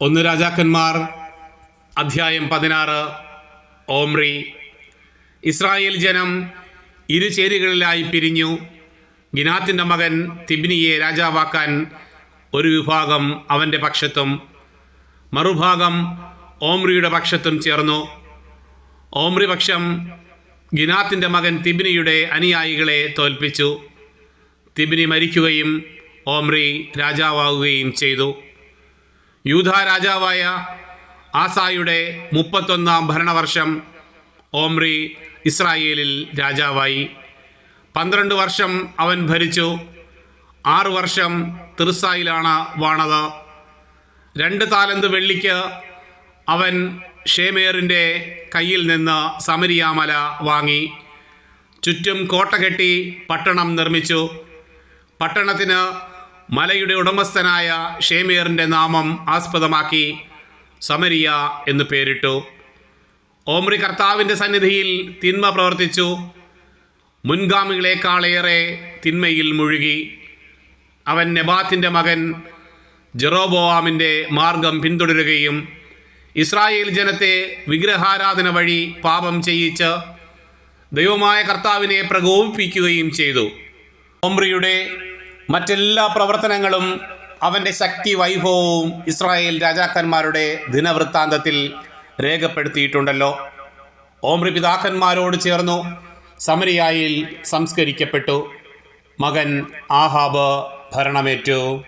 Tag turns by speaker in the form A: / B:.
A: ഒന്ന് രാജാക്കന്മാർ അധ്യായം പതിനാറ് ഓംറി ഇസ്രായേൽ ജനം ഇരു ചേരികളിലായി പിരിഞ്ഞു. ഗിനാത്തിന്റെ മകൻ തിബിനിയെ രാജാവാക്കാൻ ഒരു വിഭാഗം അവന്റെ പക്ഷത്തും മറുഭാഗം ഓംറിയുടെ പക്ഷത്തും ചേർന്നു. ഓംറി പക്ഷം ഗിനാത്തിന്റെ മകൻ തിബിനിയുടെ അനുയായികളെ തോൽപ്പിച്ചു. തിബിനി മരിക്കുകയും ഓംറി രാജാവാകുകയും ചെയ്തു. യൂധ രാജാവായ ആസായുടെ മുപ്പത്തൊന്നാം ഭരണവർഷം ഓംറി ഇസ്രായേലിൽ രാജാവായി. പന്ത്രണ്ട് വർഷം അവൻ ഭരിച്ചു. ആറു വർഷം തിർസായിലാണ് വാണത്. രണ്ട് താലന്ത് വെള്ളിക്ക് അവൻ ഷേമേറിന്റെ കയ്യിൽ നിന്ന് സമരിയാമല വാങ്ങി. ചുറ്റും കോട്ട കെട്ടി പട്ടണം നിർമ്മിച്ചു. പട്ടണത്തിന് മലയുടെ ഉടമസ്ഥനായ ഷേമിയറിന്റെ നാമം ആസ്പദമാക്കി സമരിയ എന്ന് പേരിട്ടു. ഓമ്രി കർത്താവിന്റെ സന്നിധിയിൽ തിന്മ പ്രവർത്തിച്ചു. മുൻഗാമികളെക്കാളേറെ തിന്മയിൽ മുഴുകി. അവൻ നെബാത്തിന്റെ മകൻ ജെറോബോവാമിന്റെ മാർഗം പിന്തുടരുകയും ഇസ്രായേൽ ജനത്തെ വിഗ്രഹാരാധന വഴി പാപം ചെയ്യിച്ച് ദൈവമായ കർത്താവിനെ പ്രകോപിപ്പിക്കുകയും ചെയ്തു. ഓമ്രിയുടെ മറ്റെല്ലാ പ്രവർത്തനങ്ങളും അവന്റെ ശക്തി വൈഭവവും ഇസ്രായേൽ രാജാക്കന്മാരുടെ ദിനവൃത്താന്തത്തിൽ രേഖപ്പെടുത്തിയിട്ടുണ്ടല്ലോ. ഓമ്രി പിതാക്കന്മാരോട് ചേർന്നു സമരിയായിൽ സംസ്കരിക്കപ്പെട്ടു. മകൻ ആഹാബ് ഭരണമേറ്റു.